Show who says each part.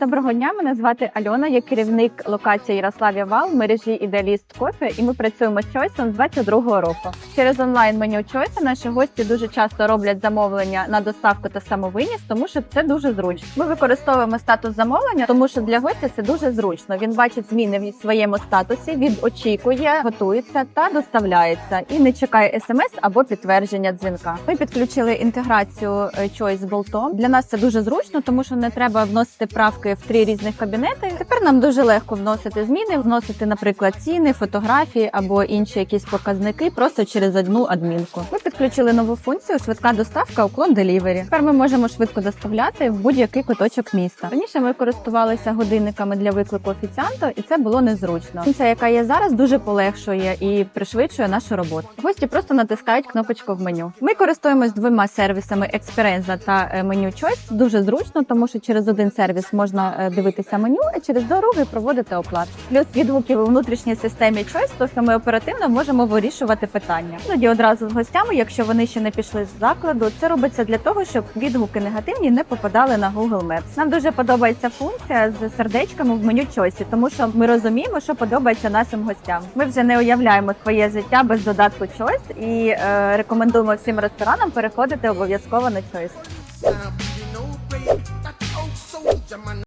Speaker 1: Доброго дня, мене звати Альона. Я керівник локації Ярославія Вал мережі Ідеаліст Кофе, і ми працюємо з Чойсом з 22-го року. Через онлайн меню Чойса наші гості дуже часто роблять замовлення на доставку та самовиніс, тому що це дуже зручно. Ми використовуємо статус замовлення, тому що для гостя це дуже зручно. Він бачить зміни в своєму статусі, він очікує, готується та доставляється і не чекає смс або підтвердження дзвінка. Ми підключили інтеграцію е, Choice з болтом. Для нас це дуже зручно, тому що не треба вносити правки в три різних кабінети. Тепер нам дуже легко вносити зміни, вносити, наприклад, ціни, фотографії або інші якісь показники просто через одну адмінку. Ми підключили нову функцію швидка доставка уклон Delivery. Тепер ми можемо швидко доставляти в будь-який куточок міста. Раніше ми користувалися годинниками для виклику офіціанту, і це було незручно. Функція, яка є зараз, дуже полегшує і пришвидшує нашу роботу. Гості просто натискають кнопочку в меню. Ми користуємось двома сервісами Experienza та меню Choice. Дуже зручно, тому що через один сервіс можна е, дивитися меню, а через другий проводити оплату. Плюс відгуки у внутрішній системі Choice, то що ми оперативно можемо вирішувати питання. Тоді одразу з гостями, якщо вони ще не пішли з закладу, це робиться для того, щоб відгуки негативні не попадали на Google Maps. Нам дуже подобається функція з сердечками в меню Choice, тому що ми розуміємо, що подобається нашим гостям. Ми вже не уявляємо своє життя без додатку Choice і е, рекомендуємо всім ресторанам переходити обов'язково на Choice.